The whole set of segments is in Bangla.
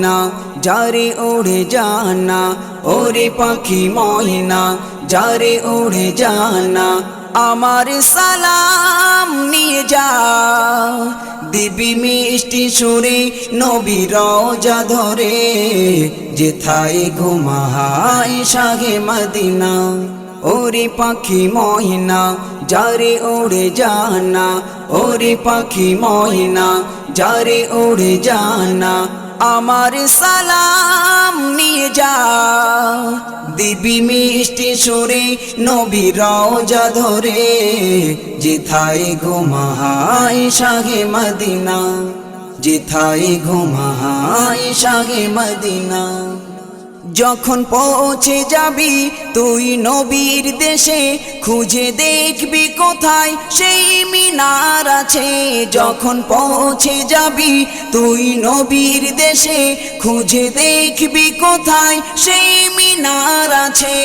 না যারে ওড়ে জানা, ওরে পাখি ময়না, যারে ওড়ে জানা, আমার সালাম নিয়ে যা। দিবি মিষ্টি সুরে, নবী রওজা ধরে, যেথায় ঘুমাহায় সাগে মদিনা। ওরে পাখি ময়না, যারে ওড়ে জানা, ওরে পাখি ময়না, যারে ওড়ে জানা আমার সালাম নিয়ে যা। দিবি মিষ্টি সুরে, নবী রওজা ধরে, যেথায় ঘুমাহায় সাগে মদিনা, যেথায় ঘুমাহায় সাগে মদিনা। যখন পৌঁছে যাবি, তুই নবীর দেশে খুঁজে দেখবি কোথায়? সেই মিনার আছে। যখন পৌঁছে যাবি, তুই নবীর দেশে খুঁজে দেখবি কোথায়? সেই মিনার আছে।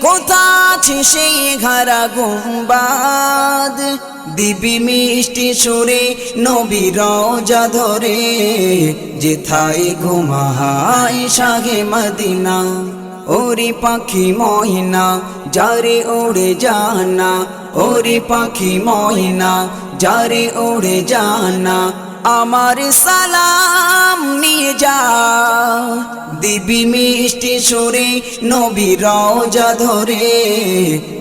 কোথা আছে সেই ঘারা গুম্বাদ? দিবি মিষ্টি সুরে নবী রজা ধরে, যেথায় ঘুমাহাই সাগে মদিনা। ওরে পাখি মহিনা যারে ওড়ে জানা, ওরে পাখি মহিনা যারে ওড়ে জানা আমার সালাম নিয়ে যা দিবি মিষ্টি সুরে, নবী রওজা ধরে,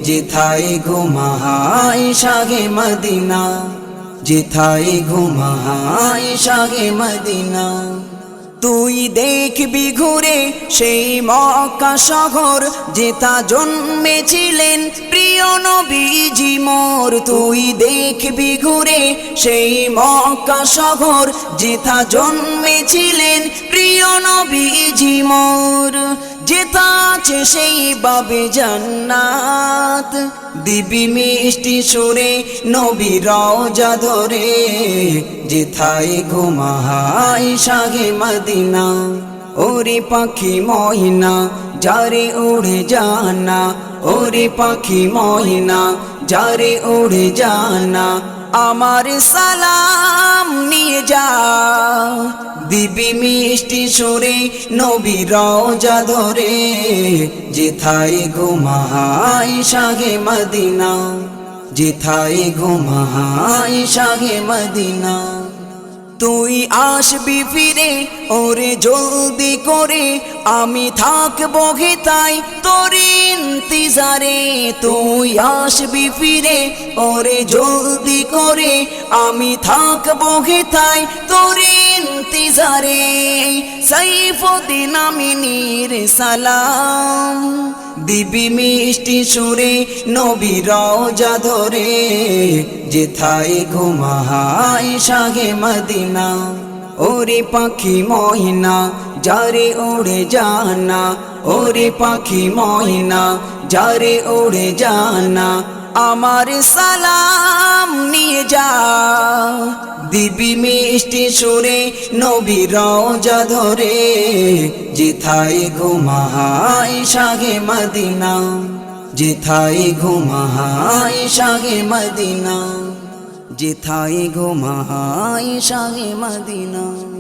যেথায় ঘুমাহায় সাগে মদিনা, যেথায় ঘুমাহায় সাগে মদিনা। তুই দেখবি ঘুরে সেই মক্কা শহর যেতা জন্মেছিলেন প্রিয় নবীজি। মোর তুই দেখবি ঘুরে, সেই মক্কা শহর যেথা জন্মেছিলেন প্রিয় নবীজি মোর। যেথা আছে সেই বাবে জান্নাত, দিবি মিষ্টি সুরে নবী রওজা ধরে। যেথায় ঘুমাহায় সাগে মদিনা, ওরে পাখি মহিনা যারে ওড়ে জানা, ওরে পাখি মহিনা যারে ওড়ে জানা, আমার সালাম নিয়ে যা। দিবি মিষ্টি সুরে, নবী রওজা ধরে, যেথায় ঘুমাহায় সাগে মদিনা, যেথায় ঘুমাহায় সাগে মদিনা। তুই আসবি ফিরে, ওরে জলদি করে আমি থাকব ঘেতাই তোর ইন্তিজারে। তুই আসবি ফিরে, ওরে জলদি করে আমি থাকব ঘেতাই তোর ইন্তিজারে সাইফুদ্দিন আমিনীর সালাম। দিবি মিষ্টি সুরে নবী রওজা ধরে। যেথায় ঘুমাহায় সাগে মদিনা। ওরে পাখি মহিনা যারে ওড়ে জানা। ওরে পাখি মহিনা যারে ওড়ে জানা। আমার সালাম নিয়ে যা। দিবি মিষ্টি সুরে নবী রওজা ধরে, যেথায় ঘুমাহাই সাগে মদিনা, যেথায় ঘুমাহাই সাগে মদিনা, যেথায় ঘুমাহাই সাগে মদিনা।